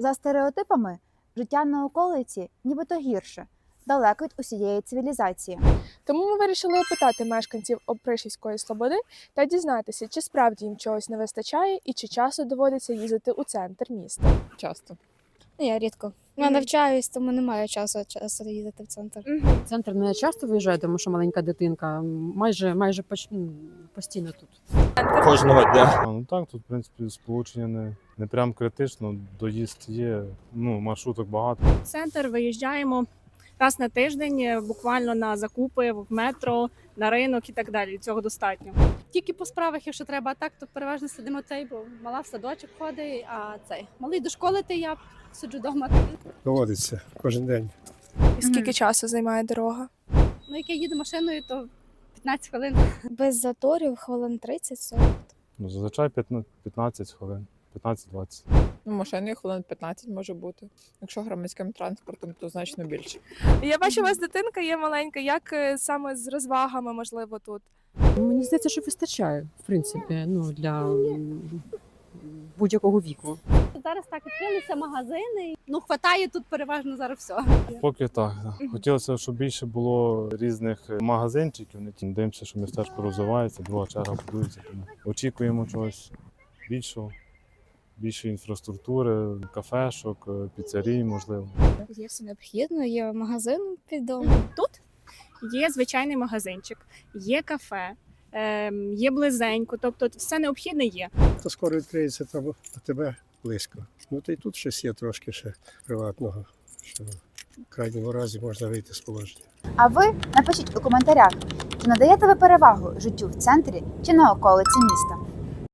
За стереотипами, життя на околиці нібито гірше, далеко від усієї цивілізації. Тому ми вирішили опитати мешканців Опришівської Слободи та дізнатися, чи справді їм чогось не вистачає і чи часто доводиться їздити у центр міста. Часто. Ну, Я рідко. Я навчаюсь, тому немає часу часу їздити в центр. В центр не часто виїжджаю, тому що маленька дитинка. Майже майже поч- м, постійно тут. Кожного дня. А, ну так, тут, в принципі, сполучення не, не прям критично, доїзд є, ну, маршруток багато. В центр виїжджаємо раз на тиждень, е, буквально на закупи в метро, на ринок і так далі. Цього достатньо. Тільки по справах, якщо треба, а так, то переважно сидимо цей, бо мала в садочок ходить, а цей малий до школи, то я сиджу вдома. Доводиться кожен день. І скільки часу займає дорога? Ну, як я їду машиною, то 15 хвилин. Без заторів хвилин 30-40. Ну, зазвичай 15 15 хвилин, 15-20. Ну, машиною хвилин 15 може бути. Якщо громадським транспортом, то значно більше. Я бачу, у вас дитинка є маленька. Як е, саме з розвагами можливо тут? Мені здається, що вистачає, в принципі, ну, для м, будь-якого віку. Зараз так відкрилися магазини. Ну, хватає тут переважно зараз все. Поки так. Хотілося, щоб більше було різних е, магазинчиків. Не ті- Дивимося, що містечко розвивається, друга черга будується. Тому очікуємо чогось більшого, більшої інфраструктури, кафешок, е, піцерій, можливо. Є все необхідно, є магазин під домом. Тут є звичайний магазинчик, є кафе, є близенько, тобто все необхідне є. То скоро відкриється там тебе близько. Ну та й тут щось є трошки ще приватного, що в крайньому разі можна вийти з положення. А ви напишіть у коментарях, чи надаєте ви перевагу життю в центрі чи на околиці міста.